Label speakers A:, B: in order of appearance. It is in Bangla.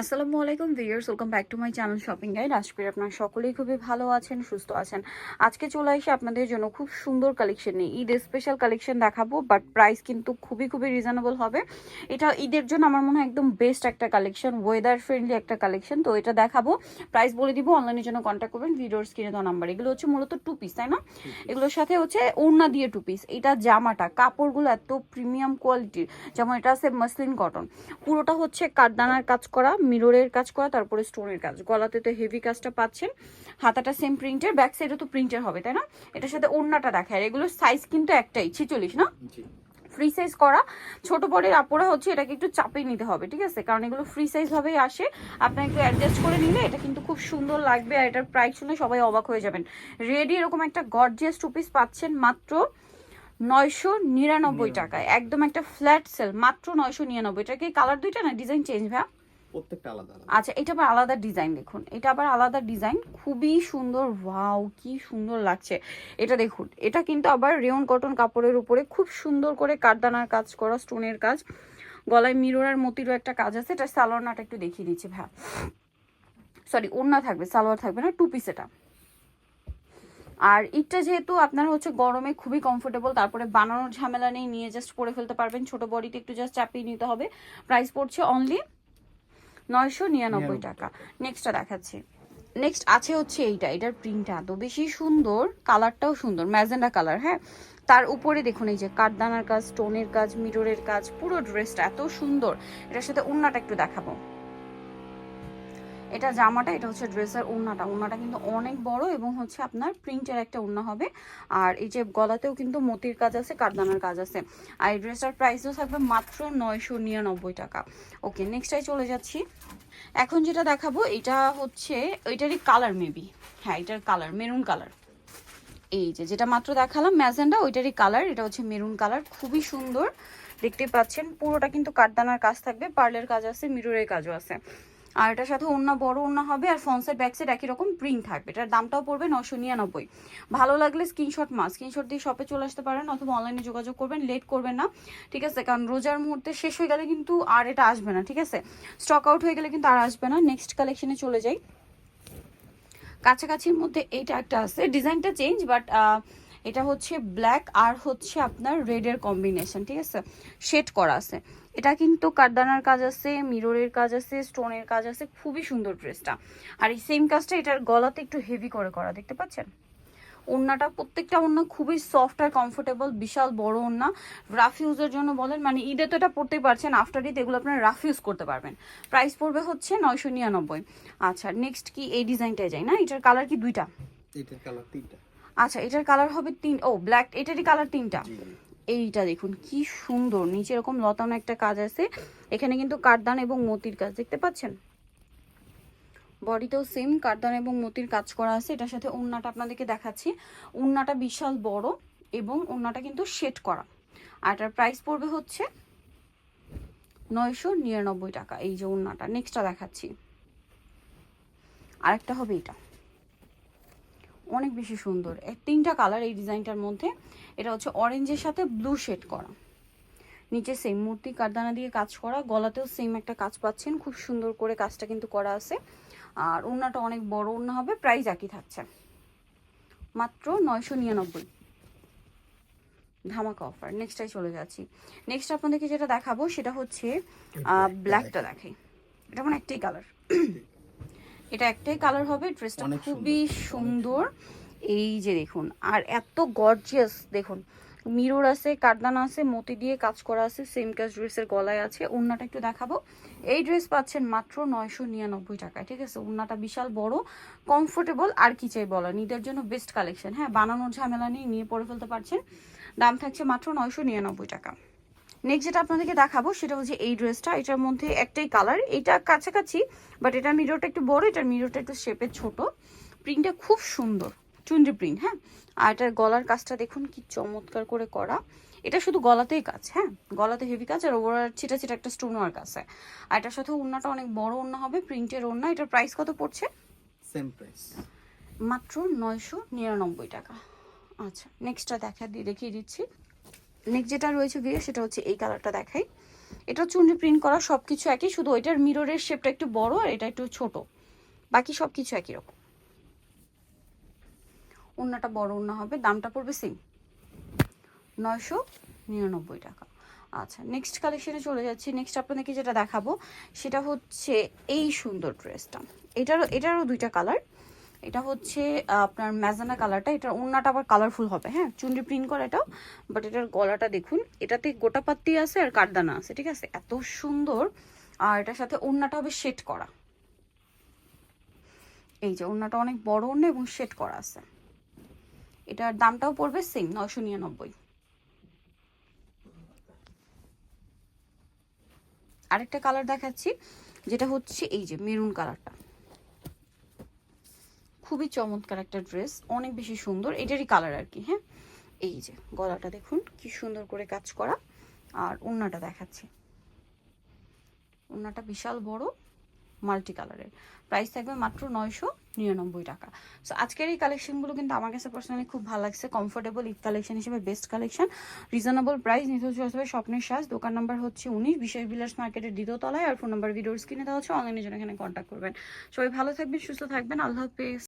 A: আসসালামু আলাইকুম viewers welcome back to my channel shopping guide. আশা করি আপনারা সকলেই খুবই ভালো আছেন সুস্থ আছেন। আজকে চলে এসে আপনাদের জন্য খুব সুন্দর কালেকশন নিয়ে। ঈদ স্পেশাল কালেকশন দেখাবো বাট প্রাইস কিন্তু খুবই খুবই রিজনেবল হবে। এটা ঈদের জন্য আমার মনে হয় একদম বেস্ট একটা কালেকশন ওয়েদার ফ্রেন্ডলি একটা কালেকশন তো এটা দেখাবো। প্রাইস বলে দিব অনলাইনের জন্য কন্ট্যাক্ট করবেন। ভিডিওর স্ক্রিনে দেওয়া নাম্বার এগুলো হচ্ছে মূলত টু পিস তাই না? এগুলোর সাথে হচ্ছে ওড়না দিয়ে টু পিস এটা জামাটা কাপড়গুলো এত প্রিমিয়াম কোয়ালিটির যেমন এটা আছে মাসলিন কটন পুরোটা হচ্ছে কাঠদানার কাজ করা মিররের কাজ করা তারপরে স্টোনের কাজ। গলাতে তো হেভি কাজটা পাচ্ছেন। হাতাটা সেম প্রিন্টের ব্যাক সাইডে তো প্রিন্টের হবে তাই না? এটার সাথে ওড়নাটা দেখায়। এগুলোর সাইজ কিন্তু একটাই ছিচল্লিশ না? ফ্রি সাইজ করা। ছোট বডির আপুরা হচ্ছে এটাকে একটু চাপিয়ে নিতে হবে ঠিক আছে? কারণ এগুলো ফ্রি সাইজ ভাবেই আসে। আপনার একটু অ্যাডজাস্ট করে নিলে এটা কিন্তু খুব সুন্দর লাগবে আর এটার প্রাইস শুনে সবাই অবাক হয়ে যাবেন। রেডি এরকম একটা গর্জিয়াস টু পিস পাচ্ছেন মাত্র নয়শো নিরানব্বই টাকায়। একদম একটা ফ্ল্যাট সেল মাত্র নয়শো নিরানব্বই। টাকা কালার দুইটা না? ডিজাইন চেঞ্জ ভাই
B: প্রত্যেকটা আলাদা
A: আচ্ছা এটা আবার আলাদা ডিজাইন দেখুন। এটা আবার আলাদা ডিজাইন। খুবই সুন্দর, ওয়াও, কি সুন্দর লাগছে। এটা দেখুন, এটা কিন্তু আবার রেয়ন কটন কাপড়ের উপরে খুব সুন্দর করে কাঠদানার কাজ করা, স্টোনের কাজ। গলায় মিরর আর মতিরও একটা কাজ আছে, এটা সালোয়ারনাটা একটু দেখিয়ে দিচ্ছি ভ্যা সরি ওড়না থাকবে, সালোয়ার থাকবে না টু পিস এটা। আর ইটটা যেহেতু আপনার হচ্ছে গরমে খুবই কমফোর্টেবল তারপরে বানানোর ঝামেলা নেই, নিয়ে জাস্ট পরে ফেলতে পারবেন। ছোট বডিতে একটু জাস্ট চাপিয়ে নিতে হবে। প্রাইস পড়ছে অনলি নয়শো নিরানব্বই টাকা। নেক্সটটা দেখাচ্ছি। নেক্সট আছে হচ্ছে এইটা এটার প্রিন্টটা এত বেশি সুন্দর কালারটাও সুন্দর ম্যাজেন্ডা কালার হ্যাঁ? তার উপরে দেখুন এই যে কাঠদানার কাজ স্টোনের কাজ মিররের কাজ পুরো ড্রেসটা এত সুন্দর। এটার সাথে উন্নাটা একটু দেখাবো। এটা জামাটা, এটা হচ্ছে ড্রেসের উন্নাটা উন্নাটা কিন্তু অনেক বড় এবং হচ্ছে আপনার প্রিন্টের একটা উন্না হবে। আর এই যে গলাতেও কিন্তু মতির কাজ আছে, কারদানার কাজ আছে। আর এই ড্রেসটার প্রাইসও থাকবে মাত্র নয়শো নিরানব্বই টাকা। ওকে নেক্সটাই চলে যাচ্ছি। এখন যেটা দেখাবো, এটা হচ্ছে ওইটারই কালার মেবি হ্যাঁ এটার কালার মেরুন কালার এই যে, যেটা মাত্র দেখালাম, ম্যাজেন্ডা, ওইটারই কালার এটা হচ্ছে মেরুন কালার খুবই সুন্দর। দেখতে পাচ্ছেন, পুরোটা কিন্তু কাঠদানার কাজ থাকবে, পার্লের কাজ আছে মিররের কাজও আছে। আর এটার সাথে অন্য বড় অন্য হবে আর ফ্রন্ট সাইড ব্যাক সাইড একই রকম প্রিন্ট থাকবে। এটার দামটাও পড়বে নশো নিরানব্বই। ভালো লাগলে স্ক্রিনশট মাস স্ক্রিনশট দিয়ে শপে চলে আসতে পারেন অথবা অনলাইনে যোগাযোগ করবেন লেট করবেন না। ঠিক আছে, কারণ রোজার মুহূর্তে শেষ হয়ে গেলে কিন্তু আর এটা আসবে না, ঠিক আছে? স্টক আউট হয়ে গেলে কিন্তু আর আসবে না। নেক্সট কালেকশনে চলে যাই। কাছাকাছির মধ্যে এইটা একটা আছে। ডিজাইনটা চেঞ্জ বাট এটা হচ্ছে ব্ল্যাক আর হচ্ছে আপনার রেডের কম্বিনেশন ঠিক আছে? শেড করা আছে। এটা কিন্তু কাঠদানার কাজ আছে মিররের কাজ আছে স্টোনের কাজ আছে, খুবই সুন্দর ড্রেসটা। আর এই সেম কাজটা এটার গলাতে একটু হেভি করে করা, দেখতে পাচ্ছেন? ওড়নাটা, প্রত্যেকটা ওড়না খুবই সফট আর কমফোর্টেবল বিশাল বড় ওড়না। রাফ ইউজের জন্য বলেন মানে ঈদে তো এটা পড়তেই পারছেন আফটার ঈদ এগুলো আপনারা রাফ ইউজ করতে পারবেন। প্রাইস পড়বে হচ্ছে নয়শো নিরানব্বই। আচ্ছা নেক্সট কি এই ডিজাইনটাই যাই, না? এটার কালার কি দুইটা?
B: এটার কালার তিনটা।
A: আচ্ছা এটার কালার হবে তিন ও ব্ল্যাক এটারই কালার তিনটা। এইটা দেখুন কি সুন্দর নিচে এরকম লতানো একটা কাজ আছে। এখানে কিন্তু কাঠদান এবং মতির কাজ দেখতে পাচ্ছেন? বডিতেও সেম কাঠদান এবং মতির কাজ করা আছে। এটার সাথে উন্নাটা আপনাদেরকে দেখাচ্ছি। উন্নাটা বিশাল বড় এবং উন্নাটা কিন্তু শেড করা। আর এটার প্রাইস পড়বে হচ্ছে নয়শো নিরানব্বই টাকা এই যে উন্নাটা নেক্সটটা দেখাচ্ছি। আরেকটা হবে এটা। অনেক বেশি সুন্দর। তিনটা কালার এই ডিজাইনটার মধ্যে। এটা হচ্ছে অরেঞ্জের সাথে ব্লু শেড করা। নিচে সেম মূর্তি কারদানা দিয়ে কাজ করা। গলাতেও সেম একটা কাজ পাচ্ছেন। খুব সুন্দর করে কাজটা কিন্তু করা আছে। আর ওড়নাটা অনেক বড় ওড়না হবে প্রাইস একই থাকছে। মাত্র নয়শো নিরানব্বই। ধামাকা অফার নেক্সটটাই চলে যাচ্ছি। নেক্সট আপনাদেরকে যেটা দেখাবো সেটা হচ্ছে ব্ল্যাকটা দেখাই। এটা মানে একটাই কালার এটা একটাই কালার হবে ড্রেসটা খুবই সুন্দর। এই যে দেখুন আর এত গর্জিয়াস দেখুন মিরর আছে কারদানা আছে মতি দিয়ে কাজ করা আছে সেম কাজ ড্রেসের গলায় আছে। ওড়নাটা একটু দেখাবো। এই ড্রেস পাচ্ছেন মাত্র নয়শো নিরানব্বই টাকায় ঠিক আছে? ওড়নাটা বিশাল বড় কমফোর্টেবল আর কি চাই বলা নিদের জন্য বেস্ট কালেকশন হ্যাঁ? বানানোর ঝামেলা নেই নিয়ে পরে ফেলতে পারছেন। দাম থাকছে মাত্র নয়শো নিরানব্বই টাকা। নেক্সট যেটা আপনাদেরকে দেখাবো সেটা হচ্ছে এই ড্রেসটা এটার মধ্যে একটাই কালার এটা কাছাকাছি বাট এটার মিররটা একটু বড় এটার মিররটা একটু শেপের ছোট। প্রিন্টটা খুব সুন্দর চুন্ডি প্রিন্ট হ্যাঁ? আর এটার গলার কাজটা দেখুন কি চমৎকার করে করা। এটা শুধু গলাতেই কাজ হ্যাঁ? গলাতে হেভি কাজ আর ওভার ছিটা ছিটা একটা স্টোন ওয়ার্ক আছে। আর এটার সাথে ওড়নাটা অনেক বড় ওড়না হবে প্রিন্টের ওড়না। এটার প্রাইস কত পড়ছে?
B: সেম প্রাইস
A: মাত্র নয়শো নিরানব্বই টাকা। আচ্ছা নেক্সটটা দেখা দিয়ে দেখিয়ে দিচ্ছি। নেক্সট যেটা রয়েছে ভিডিও সেটা হচ্ছে এই কালারটা দেখাই। এটা চুনরি প্রিন্ট করা সব কিছু একই, শুধু ওইটার মিররের শেপটা একটু বড় আর এটা একটু ছোট। বাকি সব কিছু একই রকম। ওন্নাটা বড় ওন্না হবে, দামটা পড়বে সেম নয়শো নিরানব্বই টাকা। আচ্ছা নেক্সট কালেকশনে চলে যাচ্ছি। নেক্সট আপনাদেরকে যেটা দেখাবো, সেটা হচ্ছে এই সুন্দর ড্রেসটা এটারও এটারও দুইটা কালার এটা হচ্ছে আপনার ম্যাজানা কালারটা, এটার ওন্নাটা আবার কালারফুল হবে হ্যাঁ? চুনরি প্রিন্ট করা এটাও বাট এটার গলাটা দেখুন, এটাতে গোটা পাত্তি আছে আর কাঠদানা আছে, ঠিক আছে? এত সুন্দর, আর এটার সাথে ওন্নাটা হবে শেড করা। এই যে ওন্নাটা অনেক বড় ওন্না এবং শেড করা আছে। এটার দামটাও পড়বে সেম নয়শো নিরানব্বই। আরেকটা কালার দেখাচ্ছি, যেটা হচ্ছে এই যে মেরুন কালারটা খুবই চমৎকার একটা ড্রেস অনেক বেশি সুন্দর। এটারই কালার আর কি হ্যাঁ? এই যে, গলাটা দেখুন, কি সুন্দর করে কাজ করা। আর ওড়নাটা দেখাচ্ছি। ওড়নাটা বিশাল বড় মাল্টি কালারের প্রাইস থাকবে মাত্র নয়শো নিরানব্বই টাকা। সো আজকের এই কালেকশনগুলো কিন্তু আমার কাছে পার্সোনালি খুব ভালো লাগছে। কমফোর্টেবল ঈদ কালেকশন হিসেবে বেস্ট কালেকশন রিজনেবল প্রাইস নিতে হচ্ছে স্বপ্নের সাজ। দোকান নাম্বার হচ্ছে উনিশ বিশেষ বিলাস মার্কেটের দ্বিতীয় তলায়। আর ফোন নাম্বার ভিডিওর স্ক্রিনে দেওয়া হচ্ছে অনলাইনে জন্য এখানে কন্ট্যাক্ট করবেন। সবাই ভালো থাকবেন, সুস্থ থাকবেন। আল্লাহ হাফেজ।